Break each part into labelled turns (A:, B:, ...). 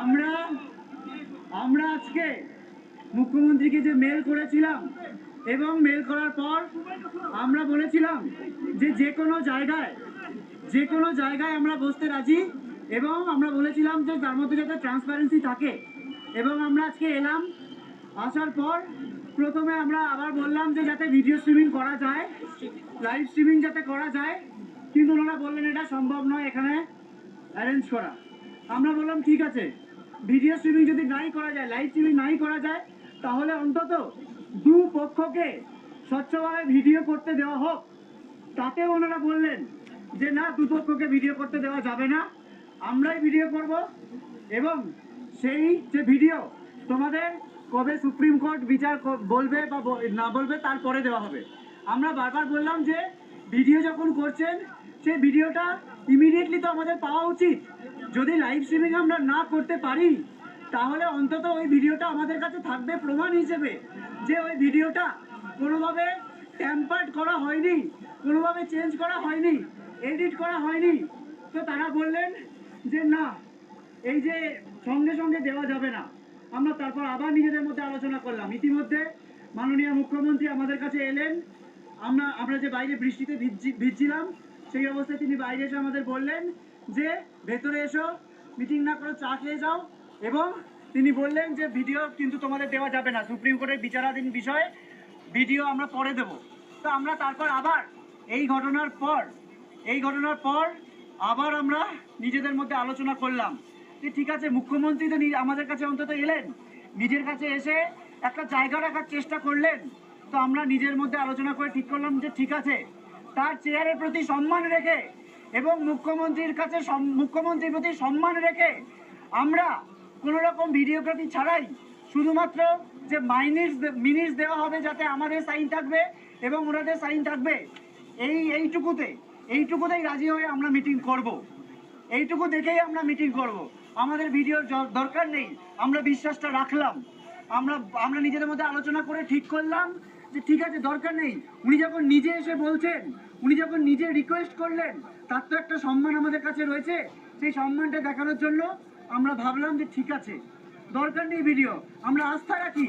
A: আমরা আমরা আজকে মুখ্যমন্ত্রীকে যে মেল করেছিলাম এবং মেল করার পর আমরা বলেছিলাম যে যে কোনো জায়গায় যে কোনো জায়গায় আমরা বসতে রাজি এবং আমরা বলেছিলাম যে তার মধ্যে যাতে ট্রান্সপারেন্সি থাকে এবং আমরা আজকে এলাম আসার পর প্রথমে আমরা আবার বললাম যে যাতে ভিডিও স্ট্রিমিং করা যায় লাইভ স্ট্রিমিং যাতে করা যায় কিন্তু ওনারা বললেন এটা সম্ভব নয় এখানে অ্যারেঞ্জ করা আমরা বললাম ঠিক আছে ভিডিও স্ট্রিমিং যদি নাই করা যায় লাইভ স্ট্রিমিং নাই করা যায় তাহলে অন্তত দু পক্ষকে স্বচ্ছভাবে ভিডিও করতে দেওয়া হোক তাতে ওনারা বললেন যে না দু পক্ষকে ভিডিও করতে দেওয়া যাবে না আমরাই ভিডিও করব এবং সেই যে ভিডিও তোমাদের কবে সুপ্রিম কোর্ট বিচার বলবে বা না বলবে তারপরে দেওয়া হবে আমরা বারবার বললাম যে ভিডিও যখন করছেন সেই ভিডিওটা ইমিডিয়েটলি তো আমাদের পাওয়া উচিত যদি লাইভ স্ট্রিমিং আমরা না করতে পারি তাহলে অন্তত ওই ভিডিওটা আমাদের কাছে থাকবে প্রমাণ হিসেবে যে ওই ভিডিওটা কোনোভাবে ট্যাম্পার্ড করা হয়নি কোনোভাবে চেঞ্জ করা হয়নি এডিট করা হয়নি তো তারা বললেন যে না এই যে সঙ্গে সঙ্গে দেওয়া যাবে না করলাম তারপর আবার নিজেদের মধ্যে আলোচনা করলাম ইতিমধ্যে মাননীয় মুখ্যমন্ত্রী আমাদের কাছে এলেন আমরা আমরা যে বাইরে বৃষ্টিতে ভিজছিলাম সেই অবস্থায় তিনি বাইরে এসে আমাদের বললেন যে ভেতরে এসো মিটিং না করে চা খেয়ে যাও এবং তিনি বললেন যে ভিডিও কিন্তু তোমাদের দেওয়া যাবে না সুপ্রিম কোর্টের বিচারাধীন বিষয়ে ভিডিও আমরা পরে দেব তো আমরা তারপর আবার এই ঘটনার পর এই ঘটনার পর আবার আমরা নিজেদের মধ্যে আলোচনা করলাম যে ঠিক আছে মুখ্যমন্ত্রী তো আমাদের কাছে অন্তত এলেন নিজের কাছে এসে একটা জায়গা রাখার চেষ্টা করলেন তো আমরা নিজের মধ্যে আলোচনা করে ঠিক করলাম যে ঠিক আছে তার চেয়ারের প্রতি সম্মান রেখে এবং মুখ্যমন্ত্রীর কাছে মুখ্যমন্ত্রীর প্রতি সম্মান রেখে আমরা কোনো রকম ভিডিওগ্রাফি ছাড়াই শুধুমাত্র যে মাইনিস মিনিস দেওয়া হবে যাতে আমাদের সাইন থাকবে এবং ওনাদের সাইন থাকবে এই এইটুকুতে এইটুকুতেই রাজি হয়ে আমরা মিটিং করব এইটুকু দেখেই আমরা মিটিং করব। আমাদের ভিডিওর দরকার নেই আমরা বিশ্বাসটা রাখলাম আমরা আমরা নিজেদের মধ্যে আলোচনা করে ঠিক করলাম যে ঠিক আছে দরকার নেই উনি যখন নিজে এসে বলছেন উনি যখন নিজে রিকোয়েস্ট করলেন তার তো একটা সম্মান আমাদের কাছে রয়েছে সেই সম্মানটা দেখানোর জন্য আমরা ভাবলাম যে ঠিক আছে দরকার নেই ভিডিও আমরা আস্থা রাখি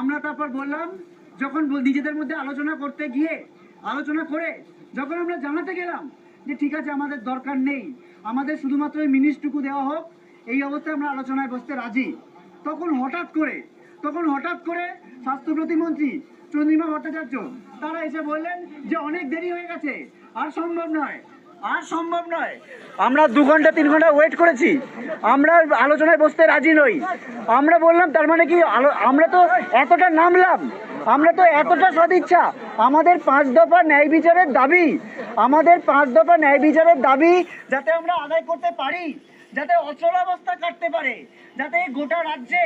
A: আমরা তারপর বললাম যখন নিজেদের মধ্যে আলোচনা করতে গিয়ে আলোচনা করে যখন আমরা জানাতে গেলাম যে ঠিক আছে আমাদের দরকার নেই আমাদের শুধুমাত্র এই মিনিস্টুকু দেওয়া হোক এই অবস্থায় আমরা আলোচনায় বসতে রাজি তখন হঠাৎ করে তখন হঠাৎ করে স্বাস্থ্য প্রতিমন্ত্রী চন্দ্রিমা ভট্টাচার্য তারা এসে বললেন যে অনেক দেরি হয়ে গেছে আর সম্ভব নয় আর সম্ভব নয় আমরা দু ঘন্টা তিন ঘন্টা ওয়েট করেছি আমরা আলোচনায় বসতে রাজি নই আমরা বললাম তার মানে কি আমরা তো এতটা নামলাম আমরা তো এতটা সদিচ্ছা আমাদের পাঁচ দফা ন্যায় বিচারের দাবি আমাদের পাঁচ দফা ন্যায় বিচারের দাবি যাতে আমরা আদায় করতে পারি যাতে অচলাবস্থা কাটতে পারে যাতে গোটা রাজ্যে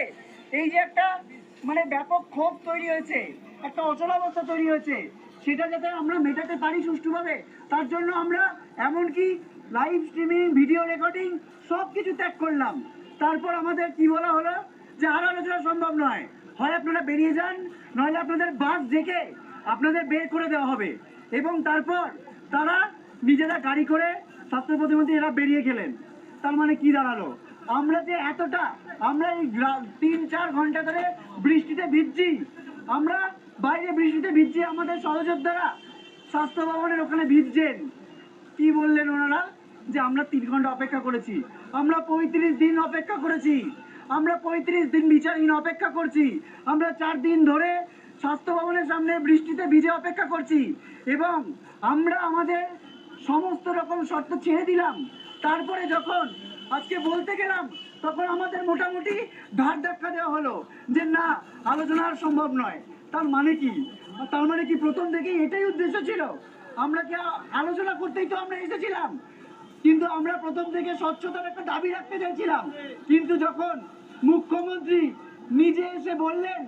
A: এই যে একটা মানে ব্যাপক ক্ষোভ তৈরি হয়েছে একটা অচলাবস্থা তৈরি হয়েছে সেটা যাতে আমরা মেটাতে পারি সুষ্ঠুভাবে তার জন্য আমরা এমনকি লাইভ স্ট্রিমিং ভিডিও রেকর্ডিং সব কিছু ত্যাগ করলাম তারপর আমাদের কি বলা হলো যে আর আলোচনা সম্ভব নয় হয় আপনারা বেরিয়ে যান নইলে আপনাদের বাস ডেকে আপনাদের বের করে দেওয়া হবে এবং তারপর তারা নিজেরা গাড়ি করে স্বাস্থ্য প্রতিমন্ত্রী এরা বেরিয়ে গেলেন তার মানে কি দাঁড়ালো আমরা যে এতটা আমরা এই তিন চার ঘন্টা ধরে বৃষ্টিতে ভিজছি আমরা বাইরে বৃষ্টিতে ভিজছি আমাদের সহযোদ্ধারা স্বাস্থ্য ভবনের ওখানে ভিজছেন কি বললেন ওনারা যে আমরা তিন ঘন্টা অপেক্ষা করেছি আমরা পঁয়ত্রিশ দিন অপেক্ষা করেছি আমরা পঁয়ত্রিশ দিন বিচারহীন অপেক্ষা করছি আমরা চার দিন ধরে স্বাস্থ্য ভবনের সামনে বৃষ্টিতে ভিজে অপেক্ষা করছি এবং আমরা আমাদের সমস্ত রকম শর্ত ছেড়ে দিলাম তারপরে যখন আজকে বলতে গেলাম তখন আমাদের মোটামুটি ধার ধাক্কা দেওয়া হলো যে না আলোচনা আর সম্ভব নয় তার মানে কি তার মানে কি প্রথম থেকেই এটাই উদ্দেশ্য ছিল আমরা কি আলোচনা করতেই তো আমরা এসেছিলাম কিন্তু আমরা প্রথম থেকে স্বচ্ছতার একটা দাবি রাখতে চাইছিলাম কিন্তু যখন মুখ্যমন্ত্রী নিজে এসে বললেন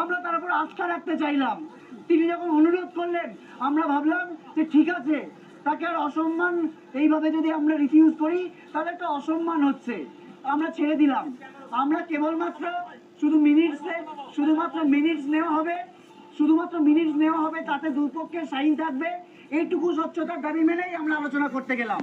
A: আমরা তার উপর আস্থা রাখতে চাইলাম তিনি যখন অনুরোধ করলেন আমরা ভাবলাম যে ঠিক আছে তাকে আর অসম্মান এইভাবে যদি আমরা রিফিউজ করি তাহলে একটা অসম্মান হচ্ছে আমরা ছেড়ে দিলাম আমরা কেবলমাত্র শুধু মিনিটসে শুধুমাত্র মিনিটস নেওয়া হবে শুধুমাত্র মিনিটস নেওয়া হবে তাতে দুপক্ষের সাইন থাকবে এইটুকু স্বচ্ছতার দাবি মেনেই আমরা আলোচনা করতে গেলাম